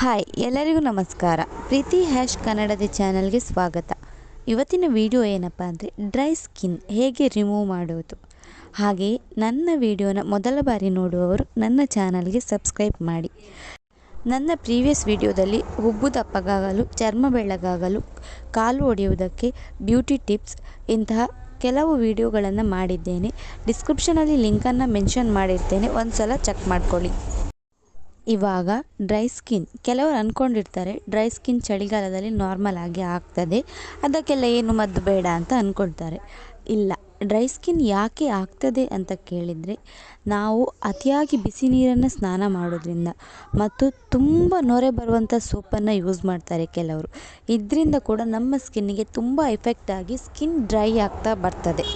Hi, ಎಲ್ಲರಿಗೂ ನಮಸ್ಕಾರ. ಪ್ರೀತಿ hash ಕನ್ನಡದ ಚಾನಲ್ಗೆ ಸ್ವಾಗತ. ಇವತ್ತಿನ ವಿಡಿಯೋ ಏನಪ್ಪ ಅಂದರೆ ಡ್ರೈ ಸ್ಕಿನ್ ಹೇಗೆ ರಿಮೂವ್ ಮಾಡುವುದು. ಹಾಗೆ ನನ್ನ ವಿಡಿಯೋನ ಮೊದಲ ಬಾರಿ ನೋಡುವವರು ನನ್ನ ಚಾನಲ್ಗೆ ಸಬ್ಸ್ಕ್ರೈಬ್ ಮಾಡಿ. ನನ್ನ ಪ್ರೀವಿಯಸ್ ವಿಡಿಯೋದಲ್ಲಿ ಹುಬ್ಬು ದಪ್ಪಗಾಗಲು ಚರ್ಮ ಬೆಳ್ಳಗಾಗಲು, ಕಾಲು ಒಡೆಯುವುದಕ್ಕೆ ಬ್ಯೂಟಿ ಟಿಪ್ಸ್ ಇಂತಹ ಕೆಲವು ವಿಡಿಯೋಗಳನ್ನು ಮಾಡಿದ್ದೇನೆ. ಡಿಸ್ಕ್ರಿಪ್ಷನಲ್ಲಿ ಲಿಂಕನ್ನು ಮೆನ್ಷನ್ ಮಾಡಿರ್ತೇನೆ. ಒಂದು ಸಲ ಚೆಕ್ ಮಾಡ್ಕೊಳ್ಳಿ. ಇವಾಗ ಡ್ರೈ ಸ್ಕಿನ್, ಕೆಲವರು ಅಂದ್ಕೊಂಡಿರ್ತಾರೆ ಡ್ರೈ ಸ್ಕಿನ್ ಚಳಿಗಾಲದಲ್ಲಿ ನಾರ್ಮಲ್ ಆಗಿ ಆಗ್ತದೆ, ಅದಕ್ಕೆಲ್ಲ ಏನು ಮದ್ದು ಬೇಡ ಅಂತ ಅಂದ್ಕೊಳ್ತಾರೆ ಇಲ್ಲ, ಡ್ರೈ ಸ್ಕಿನ್ ಯಾಕೆ ಆಗ್ತದೆ ಅಂತ ಕೇಳಿದರೆ, ನಾವು ಅತಿಯಾಗಿ ಬಿಸಿ ನೀರನ್ನು ಸ್ನಾನ ಮಾಡೋದ್ರಿಂದ ಮತ್ತು ತುಂಬ ನೊರೆ ಬರುವಂಥ ಸೋಪನ್ನು ಯೂಸ್ ಮಾಡ್ತಾರೆ ಕೆಲವರು. ಇದರಿಂದ ಕೂಡ ನಮ್ಮ ಸ್ಕಿನ್ನಿಗೆ ತುಂಬ ಎಫೆಕ್ಟ್ ಆಗಿ ಸ್ಕಿನ್ ಡ್ರೈ ಆಗ್ತಾ ಬರ್ತದೆ.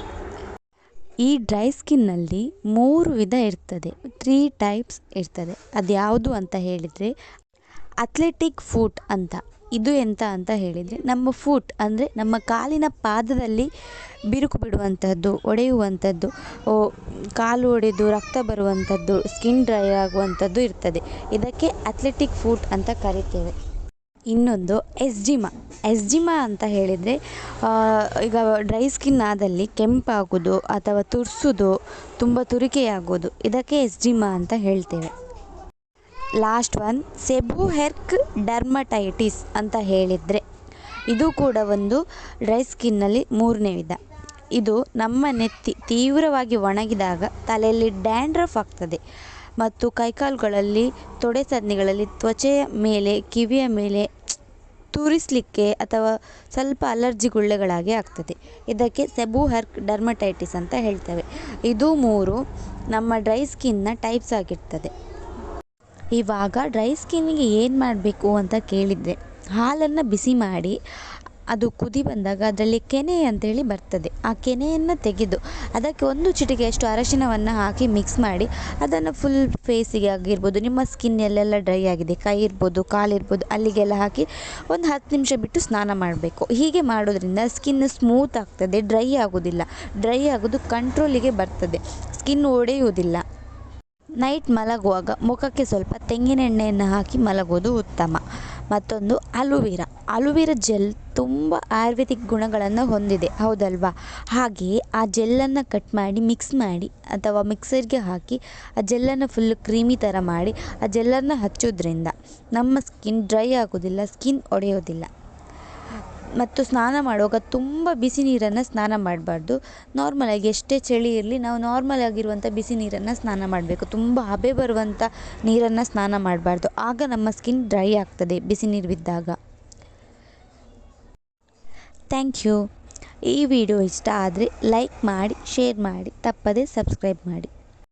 ಈ ಡ್ರೈ ಸ್ಕಿನ್ನಲ್ಲಿ ಮೂರು ವಿಧ ಇರ್ತದೆ. ತ್ರೀ ಟೈಪ್ಸ್ ಇರ್ತದೆ. ಅದ್ಯಾವುದು ಅಂತ ಹೇಳಿದರೆ ಅಥ್ಲೆಟಿಕ್ ಫೂಟ್ ಅಂತ. ಇದು ಎಂತ ಅಂತ ಹೇಳಿದರೆ ನಮ್ಮ ಫೂಟ್ ಅಂದರೆ ನಮ್ಮ ಕಾಲಿನ ಪಾದದಲ್ಲಿ ಬಿರುಕು ಬಿಡುವಂಥದ್ದು ಒಡೆಯುವಂಥದ್ದು ಕಾಲು ಒಡೆದು ರಕ್ತ ಬರುವಂಥದ್ದು ಸ್ಕಿನ್ ಡ್ರೈ ಆಗುವಂಥದ್ದು ಇರ್ತದೆ. ಇದಕ್ಕೆ ಅಥ್ಲೆಟಿಕ್ ಫೂಟ್ ಅಂತ ಕರಿತೇವೆ. ಇನ್ನೊಂದು ಎಸ್ಜಿಮ. ಎಸ್ಜಿಮ ಅಂತ ಹೇಳಿದರೆ ಈಗ ಡ್ರೈ ಸ್ಕಿನ್ ಆದಲ್ಲಿ ಕೆಂಪಾಗೋದು ಅಥವಾ ತುರಿಸೋದು, ತುಂಬ ತುರಿಕೆಯಾಗೋದು, ಇದಕ್ಕೆ ಎಸ್ಜಿಮ ಅಂತ ಹೇಳ್ತೇವೆ. Last one, seborrheic dermatitis ಅಂತ ಹೇಳಿದರೆ, ಇದು ಕೂಡ ಒಂದು ಡ್ರೈ ಸ್ಕಿನ್ನಲ್ಲಿ ಮೂರನೇ ವಿಧ. ಇದು ನಮ್ಮ ನೆತ್ತಿ ತೀವ್ರವಾಗಿ ಒಣಗಿದಾಗ ತಲೆಯಲ್ಲಿ ಡ್ಯಾಂಡ್ರಫ್ ಆಗ್ತದೆ. ಮತ್ತು ಕೈಕಾಲುಗಳಲ್ಲಿ ತೊಡೆ ಸರಣಿಗಳಲ್ಲಿ ತ್ವಚೆಯ ಮೇಲೆ, ಕಿವಿಯ ಮೇಲೆ ತುರಿಸಲಿಕ್ಕೆ ಅಥವಾ ಸ್ವಲ್ಪ ಅಲರ್ಜಿ ಗುಳ್ಳೆಗಳಾಗಿ ಆಗ್ತದೆ. ಇದಕ್ಕೆ ಸೆಬು ಹರ್ಕ್ ಡರ್ಮಟೈಟಿಸ್ ಅಂತ ಹೇಳ್ತೇವೆ. ಇದು ಮೂರು ನಮ್ಮ ಡ್ರೈ ಸ್ಕಿನ್ನ ಟೈಪ್ಸ್ ಆಗಿರ್ತದೆ. ಇವಾಗ ಡ್ರೈ ಸ್ಕಿನ್ನಿಗೆ ಏನು ಮಾಡಬೇಕು ಅಂತ ಕೇಳಿದರೆ ಹಾಲನ್ನು ಬಿಸಿ ಮಾಡಿ ಅದು ಕುದಿ ಬಂದಾಗ ಅದರಲ್ಲಿ ಕೆನೆ ಅಂತೇಳಿ ಬರ್ತದೆ. ಆ ಕೆನೆಯನ್ನು ತೆಗೆದು ಅದಕ್ಕೆ ಒಂದು ಚಿಟಿಕೆಯಷ್ಟು ಅರಶಿನವನ್ನು ಹಾಕಿ ಮಿಕ್ಸ್ ಮಾಡಿ ಅದನ್ನು ಫುಲ್ ಫೇಸಿಗೆ ಆಗಿರ್ಬೋದು, ನಿಮ್ಮ ಸ್ಕಿನ್ನಲ್ಲೆಲ್ಲ ಡ್ರೈ ಆಗಿದೆ, ಕೈ ಇರ್ಬೋದು ಕಾಲಿರ್ಬೋದು ಅಲ್ಲಿಗೆಲ್ಲ ಹಾಕಿ ಒಂದು ಹತ್ತು ನಿಮಿಷ ಬಿಟ್ಟು ಸ್ನಾನ ಮಾಡಬೇಕು. ಹೀಗೆ ಮಾಡೋದ್ರಿಂದ ಸ್ಕಿನ್ ಸ್ಮೂತ್ ಆಗ್ತದೆ ಡ್ರೈ ಆಗೋದಿಲ್ಲ. ಡ್ರೈ ಆಗೋದು ಕಂಟ್ರೋಲಿಗೆ ಬರ್ತದೆ. ಸ್ಕಿನ್ ಒಡೆಯುವುದಿಲ್ಲ ನೈಟ್ ಮಲಗುವಾಗ ಮುಖಕ್ಕೆ ಸ್ವಲ್ಪ ತೆಂಗಿನೆಣ್ಣೆಯನ್ನು ಹಾಕಿ ಮಲಗೋದು ಉತ್ತಮ. ಮತ್ತೊಂದು ಅಲುವೀರ. ಅಲುವೀರ ಜೆಲ್ ತುಂಬ ಆಯುರ್ವೇದಿಕ್ ಗುಣಗಳನ್ನು ಹೊಂದಿದೆ, ಹೌದಲ್ವಾ? ಹಾಗೆಯೇ ಆ ಜೆಲ್ಲನ್ನು ಕಟ್ ಮಾಡಿ ಮಿಕ್ಸ್ ಮಾಡಿ ಅಥವಾ ಮಿಕ್ಸರ್ಗೆ ಹಾಕಿ ಆ ಜೆಲ್ಲನ್ನು ಫುಲ್ ಕ್ರೀಮಿ ಥರ ಮಾಡಿ ಆ ಜೆಲ್ಲನ್ನು ಹಚ್ಚೋದ್ರಿಂದ ನಮ್ಮ ಸ್ಕಿನ್ ಡ್ರೈ ಆಗೋದಿಲ್ಲ ಸ್ಕಿನ್ ಒಡೆಯೋದಿಲ್ಲ. ಮತ್ತು ಸ್ನಾನ ಮಾಡುವಾಗ ತುಂಬ ಬಿಸಿ ನೀರನ್ನು ಸ್ನಾನ ಮಾಡಬಾರ್ದು. ನಾರ್ಮಲಾಗಿ ಎಷ್ಟೇ ಚಳಿ ಇರಲಿ, ನಾವು ನಾರ್ಮಲ್ ಆಗಿರುವಂಥ ಬಿಸಿ ನೀರನ್ನು ಸ್ನಾನ ಮಾಡಬೇಕು. ತುಂಬ ಹಬೆ ಬರುವಂಥ ನೀರನ್ನು ಸ್ನಾನ ಮಾಡಬಾರ್ದು. ಆಗ ನಮ್ಮ ಸ್ಕಿನ್ ಡ್ರೈ ಆಗ್ತದೆ, ಬಿಸಿ ನೀರು ಬಿದ್ದಾಗ. ಥ್ಯಾಂಕ್ ಯು ಈ ವಿಡಿಯೋ ಇಷ್ಟ ಆದರೆ ಲೈಕ್ ಮಾಡಿ ಶೇರ್ ಮಾಡಿ, ತಪ್ಪದೆ ಸಬ್ಸ್ಕ್ರೈಬ್ ಮಾಡಿ.